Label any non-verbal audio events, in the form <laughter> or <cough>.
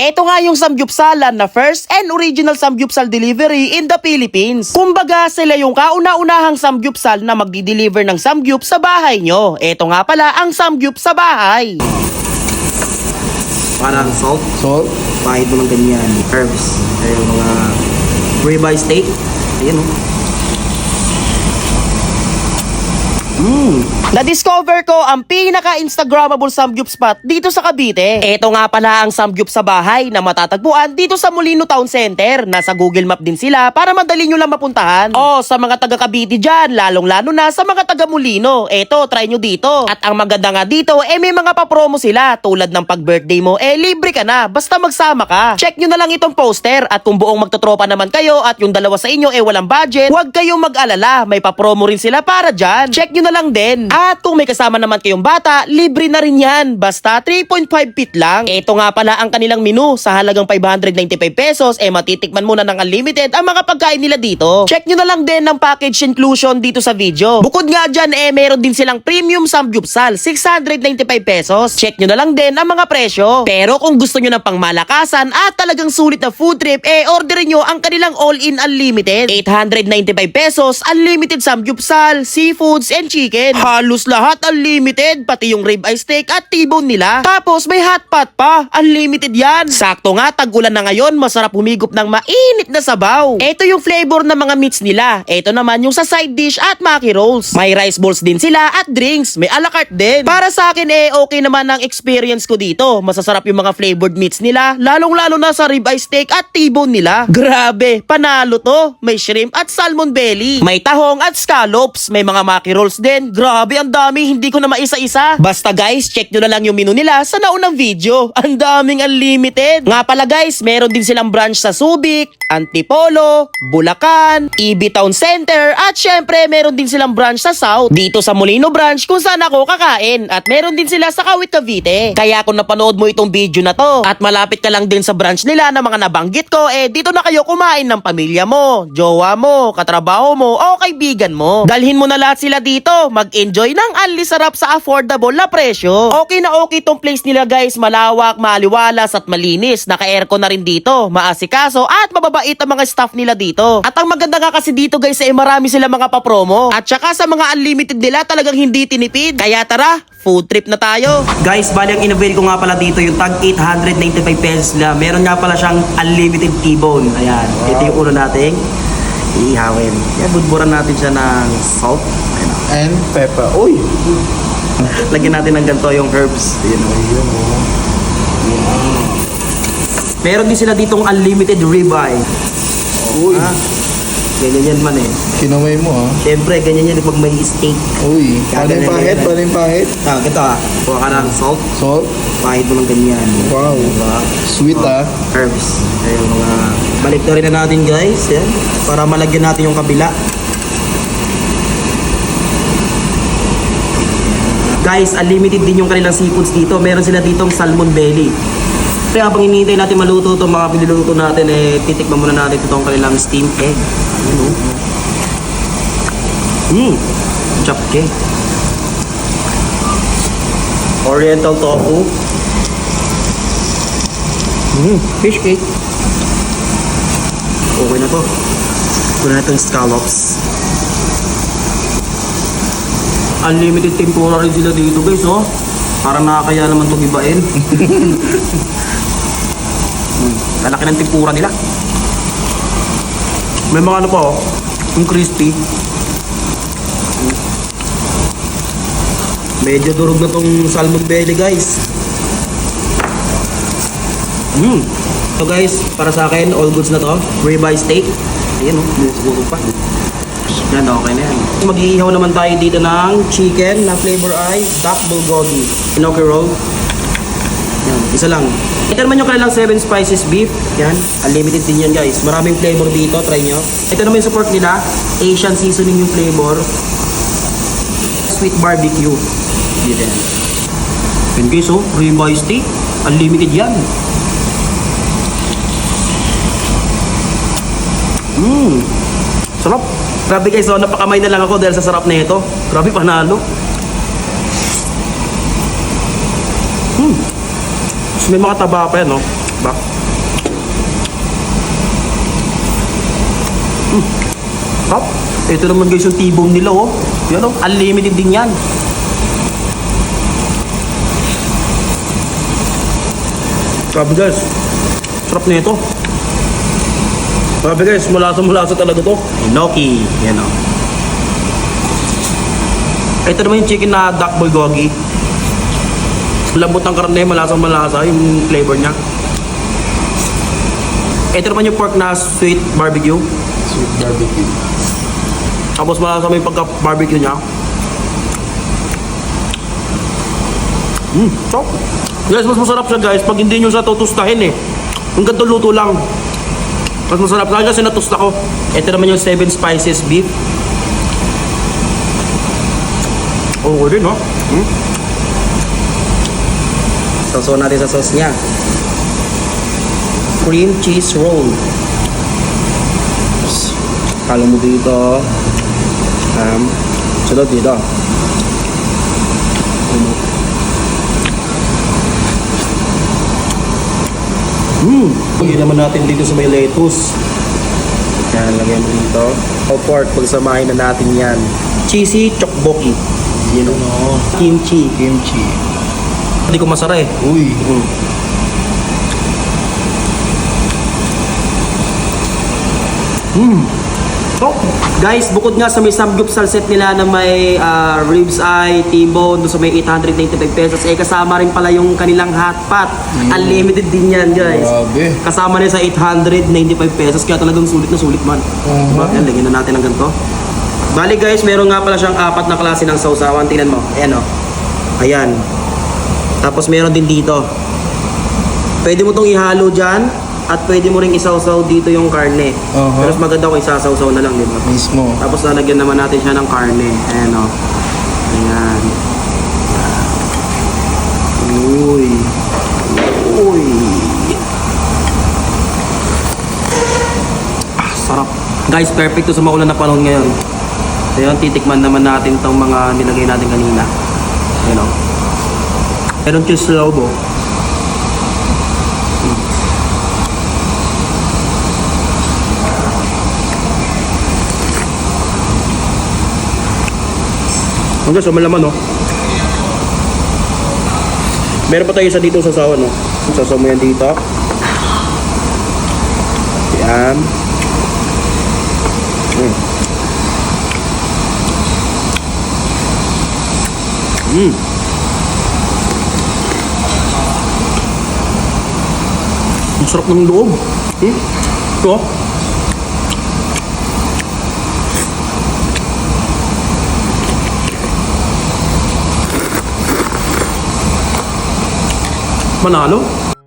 Ito nga yung samgyupsalan na first and original samgyupsal delivery in the Philippines. Kumbaga sila yung kauna-unahang samgyupsal na magdi-deliver ng samgyup sa bahay nyo. Ito nga pala ang samgyup sa bahay. Parang salt. Salt. Pahid mo ng ganyan. Herbs. Ayun, mga ribeye steak. Ayan o. Mmm. Na-discover ko ang pinaka-instagrammable samgyup spot dito sa Cavite. Ito nga pala ang samgyup sa bahay na matatagpuan dito sa Molino Town Center. Nasa Google Map din sila para madali nyo lang mapuntahan. O sa mga taga Cavite dyan, lalong-lalo na sa mga taga Molino. Eto, try nyo dito. At ang maganda nga dito, eh may mga papromo sila. Tulad ng pag-birthday mo, eh libre ka na. Basta magsama ka. Check nyo na lang itong poster. At kung buong magtotropa naman kayo at yung dalawa sa inyo eh walang budget, huwag kayong mag-alala. May papromo rin sila para dyan. Check nyo na lang din. At kung may kasama naman kayong bata, libre na rin yan. Basta 3.5 feet lang. Ito nga pala ang kanilang menu. Sa halagang 595 pesos, eh matitikman muna ng unlimited ang mga pagkain nila dito. Check nyo na lang din ng package inclusion dito sa video. Bukod nga dyan, eh meron din silang premium samgyupsal, 695 pesos. Check nyo na lang din ang mga presyo. Pero kung gusto nyo ng pangmalakasan at talagang sulit na food trip, eh orderin nyo ang kanilang all-in unlimited. 895 pesos, unlimited samgyupsal, seafoods, and chicken. Halos lahat unlimited, pati yung rib eye steak at T-bone nila. Tapos may hot pot pa, unlimited yan. Sakto nga, tag-ulan na ngayon, masarap humigop ng mainit na sabaw. Ito yung flavor ng mga meats nila. Ito naman yung sa side dish at maki rolls. May rice balls din sila at drinks. May a la carte din. Para sa akin eh, okay naman ang experience ko dito. Masasarap yung mga flavored meats nila, lalong-lalo na sa rib eye steak at T-bone nila. Grabe, panalo to. May shrimp at salmon belly. May tahong at scallops. May mga maki rolls din. Grabe, ang dami. Hindi ko na maisa-isa. Basta guys, check nyo na lang yung menu nila sa naunang video. Ang daming unlimited. Nga pala guys, meron din silang branch sa Subic, Antipolo, Bulacan, EB Town Center, at syempre meron din silang branch sa South. Dito sa Molino branch kung saan ako kakain. At meron din sila sa Kawit Cavite. Kaya kung napanood mo itong video na to, at malapit ka lang din sa branch nila na mga nabanggit ko, eh dito na kayo kumain ng pamilya mo, jowa mo, katrabaho mo, o kaibigan mo. Dalhin mo na lahat sila dito. Mag-enjoy ng anli sarap sa affordable na presyo. Okay na okay tong place nila guys. Malawak, maliwalas at malinis. Naka-aircon na rin dito. Maasikaso at mababait ang mga staff nila dito. At ang maganda nga kasi dito guys ay marami sila mga papromo. At saka sa mga unlimited nila talagang hindi tinipid. Kaya tara, food trip na tayo. Guys, bali ang innovate ko nga pala dito yung tag 895 pesos na. Meron nga pala siyang unlimited T-bone. Ayan. Ito yung ulo natin. Iihawin. Yan, budburan natin siya ng salt. Ayan. And pepper. Uy! <laughs> Lagyan natin ng ganito yung herbs. Ayan. Ayun oh. Meron din sila ditong unlimited ribeye. Uy! Ah, ganyan yan man eh. Kinamay mo ah. Siyempre, ganyan yan pag may steak. Uy! Paano yung pahit? Paano yung pahit? Ah, ito ah. Kuha ka ng salt. Salt? Pahid mo ng ganyan. Wow. Diba? Sweet Oh, ah. Herbs. Ayun mga... Balik na rin na natin guys. Yan. Para malagyan natin yung kabila. Guys, unlimited din yung kanilang seafoods dito. Meron sila ditong salmon belly. Kaya habang hinihintay natin maluto itong mga piniluluto natin, eh, titikman muna natin itong kanilang steamed egg. Ayun oh. Mmm, chopke. Oriental tofu. Mmm, fish cake. Okay na to. Kuna na itong scallops. Unlimited tempura rin sila dito guys oh. Parang nakakaya naman itong ibain. <laughs> Lalaki ng tempura nila. May mga ano pa oh. Yung crispy. Medyo durog na tong salmon belly guys. Hmm. So guys, para sa akin, all goods na to. Ribeye steak. Ayan o, oh, siguro pa. Yan, okay na yan. Mag-iihaw naman tayo dito ng chicken na flavor ay duck bulgogi. Inoki roll. Isa lang. Ito naman yung kanilang 7 spices beef. Yan, unlimited din yan guys. Maraming flavor dito, try nyo. Ito naman yung support nila. Asian seasoning yung flavor. Sweet barbecue. Dito yan. Yan guys oh, ribeye steak. Unlimited yan. Mmm. Sarap. Grabe guys, so napakamay na lang ako dahil sa sarap na ito. Grabe, panalo. Hmm. May mga taba pa yan, no? Bak. Mm. Hop. Ito naman guys yung T-bone nila oh. Yan oh, unlimited din yan. Grabe guys. Sarap na ito. Grabe guys, mulasa mulasa talaga to. Inoki. Yan o. Ito naman yung chicken na duck bulgogi. Lambot ng karne, malasa malasa yung flavor niya. Ito naman yung pork na sweet barbecue. Sweet barbecue. Tapos malasa yung pagka-barbecue niya. Mm, so, guys, mas masarap siya guys pag hindi nyo siya tutustahin eh. Yung ganito luto lang. Mas masarap lang kasi natusta ko. Ito naman yung 7 spices beef. Oo din, no? Hmm? Sausaw natin sa sauce niya. Cream cheese roll. Kala mo dito. Um, sunod dito. Hmm. Lagyan naman natin dito sa may lettuce. Yan, lagyan mo dito. O pork, pagsamahin na natin yan. Cheesy chokboki. Yun o. Ano? Kimchi. Kimchi. Hindi ko masara eh. Uy. Mm. Hmm. Oh, guys, bukod nga sa may samgyupsal set nila na may ah, ribs eye, T-bone, sa may 895 pesos, eh kasama rin pala yung kanilang hot pot. Unlimited din yan, guys. Grabe. Kasama rin sa 895 pesos, kaya talagang sulit na sulit man. Mhm. Diba? Lagyan na natin ng ganito. Bali guys, meron nga pala siyang apat na klase ng sausawan. Tingnan mo. Ayan o. Ayan. Tapos meron din dito. Pwede mo tong ihalo dyan at pwede mo ring isawsaw dito yung karne. Aha. Pero mas maganda kung isasawsaw na lang, di ba? Mismo. Tapos lalagyan naman natin siya ng karne. Ayan o. Ayan. Uy. Uy. Ah, sarap. Guys, perfect to sa maulan na panahon ngayon. So yun, titikman naman natin tong mga nilagay natin kanina. Ayan o. Meron cheese lobo. Ang guys, malaman no. Meron pa tayo isa dito sa sawa no. Sasaw mo yan dito. Yan. Mm. Mm. Ang sarap ng loob. Hmm? Ito. Manalo.